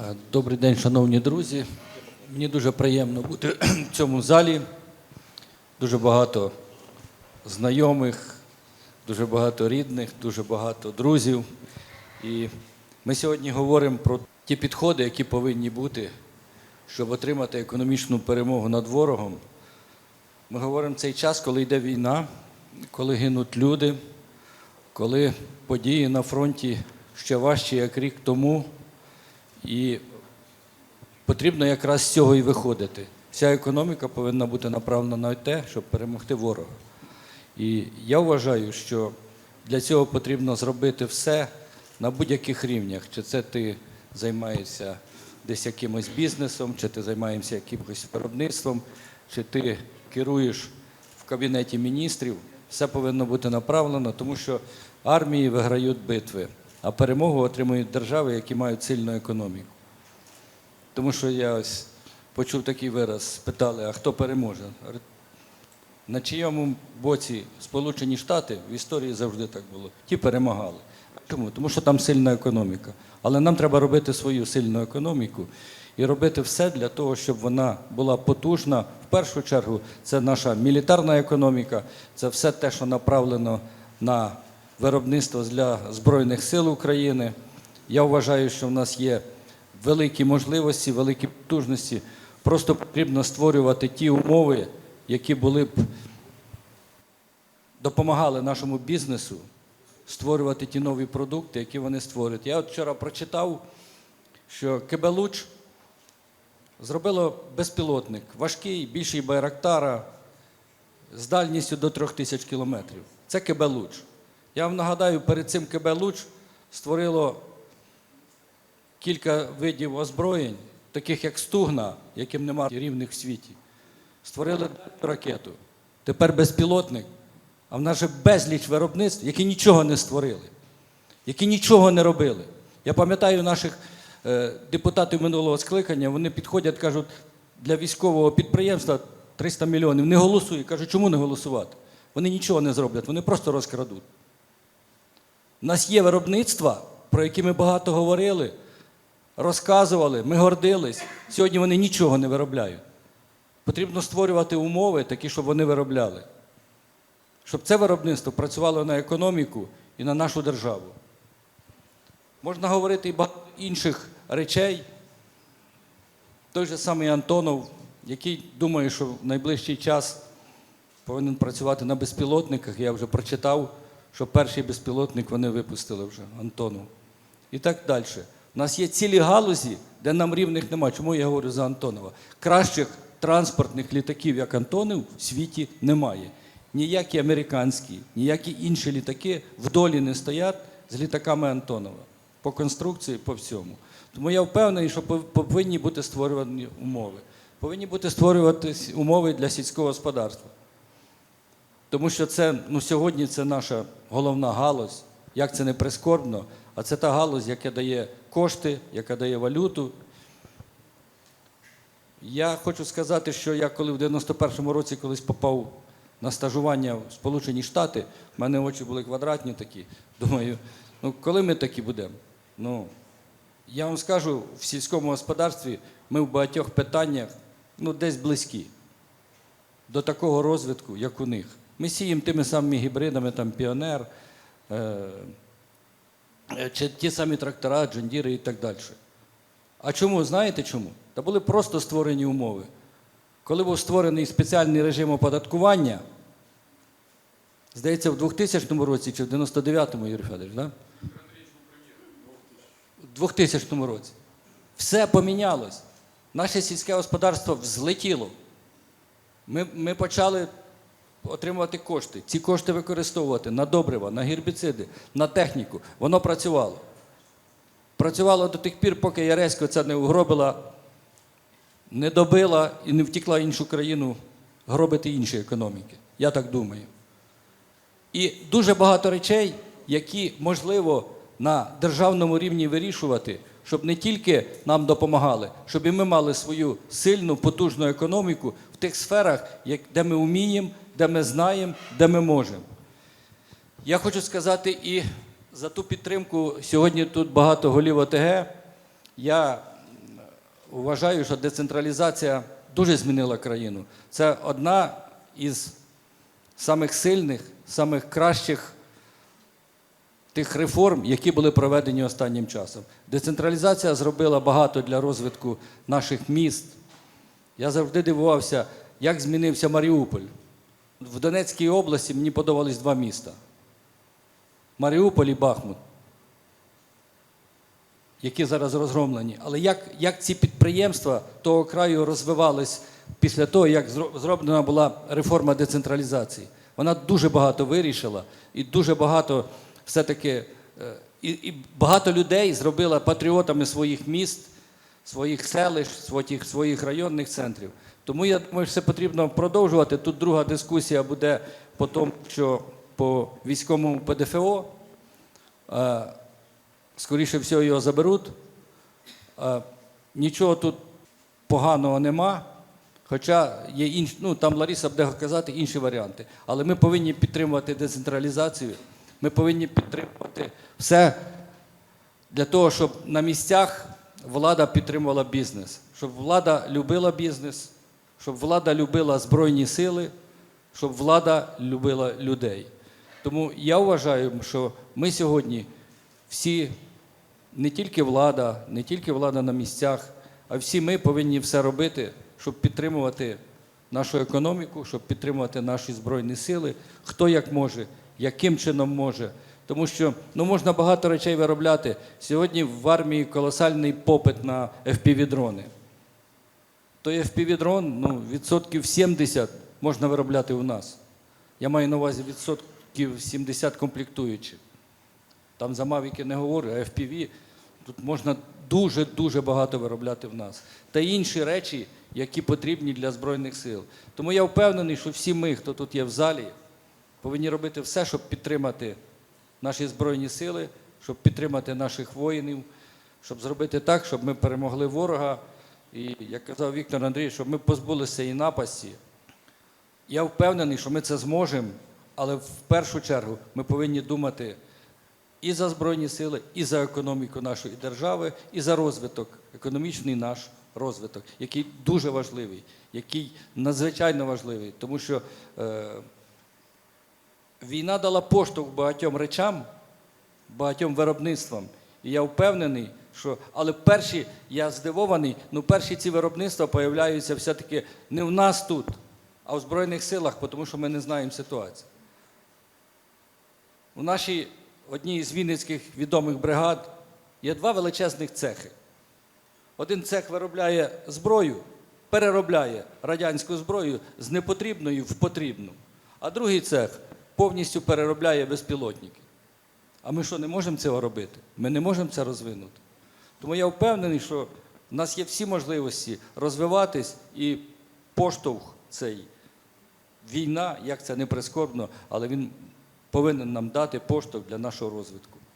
Е, Добрий день, шановні друзі. Мені дуже приємно бути в цьому залі. Дуже багато знайомих, дуже багато рідних, дуже багато друзів. І ми сьогодні говоримо про ті підходи, які повинні бути, щоб отримати економічну перемогу над ворогом. Ми говоримо цей час, коли йде війна, коли гинуть люди, коли події на фронті ще важчі, як рік тому. І потрібно якраз з цього і виходити. Вся економіка повинна бути направлена на те, щоб перемогти ворога. І я вважаю, що для цього потрібно зробити все на будь-яких рівнях. Чи це ти займаєшся десь якимось бізнесом, чи ти займаєшся якимось виробництвом, чи ти керуєш в кабінеті міністрів. Все повинно бути направлено, тому що армії виграють битви, а перемогу отримують держави, які мають сильну економіку. Тому що я ось почув такий вираз, спитали, а хто переможе? На чийому боці Сполучені Штати в історії завжди так було. Ті перемагали. Чому? Тому що там сильна економіка. Але нам треба робити свою сильну економіку і робити все для того, щоб вона була потужна. В першу чергу це наша мілітарна економіка, це все те, що направлено на виробництво для Збройних сил України. Я вважаю, що в нас є великі можливості, великі потужності. Просто потрібно створювати ті умови, які були б допомагали нашому бізнесу створювати ті нові продукти, які вони створюють. Я от вчора прочитав, що КБ «Луч» зробило безпілотник, важкий, більший Байрактара, з дальністю до 3000 кілометрів. Це КБ «Луч». Я вам нагадаю, перед цим КБ «Луч» створило кілька видів озброєнь, таких як Стугна, яким немає рівних в світі. Створили ракету. Тепер безпілотник. А в нас же безліч виробництв, які нічого не створили, які нічого не робили. Я пам'ятаю наших е, депутатів минулого скликання, вони підходять, кажуть, для військового підприємства 300 мільйонів. Не голосують. Кажуть, чому не голосувати? Вони нічого не зроблять, вони просто розкрадуть. У нас є виробництва, про які ми багато говорили, розказували, ми гордились. Сьогодні вони нічого не виробляють. Потрібно створювати умови такі, щоб вони виробляли. Щоб це виробництво працювало на економіку і на нашу державу. Можна говорити і багато інших речей. Той же самий Антонов, який думає, що в найближчий час повинен працювати на безпілотниках. Я вже прочитав, що перший безпілотник вони випустили вже Антонов. І так далі. У нас є цілі галузі, де нам рівних немає. Чому я говорю за Антонова? Кращих транспортних літаків, як Антонов, в світі немає. Ніякі американські, ніякі інші літаки в долі не стоять з літаками Антонова. По конструкції, по всьому. Тому я впевнений, що повинні бути створювані умови. Повинні бути створюватись умови для сільського господарства. Тому що це ну, сьогодні це наша головна галузь, як це не прискорбно, а це та галузь, яка дає кошти, яка дає валюту. Я хочу сказати, що я коли в 91-му році колись попав на стажування в Сполучені Штати, в мене очі були квадратні такі. Думаю, ну коли ми такі будемо? Ну, я вам скажу, в сільському господарстві ми в багатьох питаннях ну, десь близькі до такого розвитку, як у них. Ми сіємо тими самими гібридами, там піонер, е, е, чи ті самі трактора, джондіри і так далі. А чому? Знаєте чому? Та були просто створені умови. Коли був створений спеціальний режим оподаткування, здається, в 2000 році чи в 99-му, Юрій Федорович, да? У 2000 році. Все помінялось. Наше сільське господарство взлетіло. Ми, ми почали отримувати кошти. Ці кошти використовувати на добрива, на гербіциди, на техніку. Воно працювало. Працювало до тих пір, поки Яресько це не угробила, не добила і не втекла в іншу країну гробити інші економіки. Я так думаю. І дуже багато речей, які можливо на державному рівні вирішувати, щоб не тільки нам допомагали, щоб і ми мали свою сильну, потужну економіку в тих сферах, де ми вміємо, де ми знаємо, де ми можемо. Я хочу сказати і за ту підтримку. Сьогодні тут багато голів ОТГ. Я вважаю, що децентралізація дуже змінила країну. Це одна із самих сильних, самих кращих тих реформ, які були проведені останнім часом. Децентралізація зробила багато для розвитку наших міст. Я завжди дивувався, як змінився Маріуполь. В Донецькій області мені подобались два міста: Маріуполь і Бахмут, які зараз розгромлені. Але як, як ці підприємства того краю розвивались після того, як зроблена була реформа децентралізації? Вона дуже багато вирішила і дуже багато все-таки е, і, і багато людей зробила патріотами своїх міст, своїх селищ, своїх, своїх районних центрів. Тому я думаю, що це потрібно продовжувати. Тут друга дискусія буде по тому, що по військовому ПДФО. е, Скоріше всього його заберуть. Е, Нічого тут поганого нема. Хоча є інші, ну там Лариса буде казати інші варіанти. Але ми повинні підтримувати децентралізацію. Ми повинні підтримувати все для того, щоб на місцях влада підтримувала бізнес, щоб влада любила бізнес, щоб влада любила Збройні сили, щоб влада любила людей. Тому я вважаю, що ми сьогодні всі, не тільки влада, не тільки влада на місцях, а всі ми повинні все робити, щоб підтримувати нашу економіку, щоб підтримувати наші збройні сили, хто як може, яким чином може. Тому що ну, можна багато речей виробляти. Сьогодні в армії колосальний попит на FPV-дрони. Той FPV-дрон, ну, відсотків 70 можна виробляти у нас. Я маю на увазі відсотків 70 комплектуючих. Там за Мавіки не говорю, а FPV тут можна дуже-дуже багато виробляти в нас. Та інші речі, які потрібні для Збройних сил. Тому я впевнений, що всі ми, хто тут є в залі, повинні робити все, щоб підтримати наші Збройні сили, щоб підтримати наших воїнів, щоб зробити так, щоб ми перемогли ворога. І, як казав Віктор Андрійович, щоб ми позбулися і напасті. Я впевнений, що ми це зможемо, але в першу чергу ми повинні думати і за Збройні сили, і за економіку нашої держави, і за розвиток, економічний наш розвиток, який дуже важливий, який надзвичайно важливий, тому що е, війна дала поштовх багатьом речам, багатьом виробництвам. І я впевнений, що. Але перші, я здивований, ну перші ці виробництва появляються все-таки не в нас тут, а в Збройних силах, тому що ми не знаємо ситуацію. У нашій одній із вінницьких відомих бригад є два величезних цехи. Один цех виробляє зброю, переробляє радянську зброю з непотрібної в потрібну, а другий цех повністю переробляє безпілотники. А ми що, не можемо цього робити? Ми не можемо це розвинути. Тому я впевнений, що в нас є всі можливості розвиватись і поштовх цей війна, як це не прискорбно, але він повинен нам дати поштовх для нашого розвитку.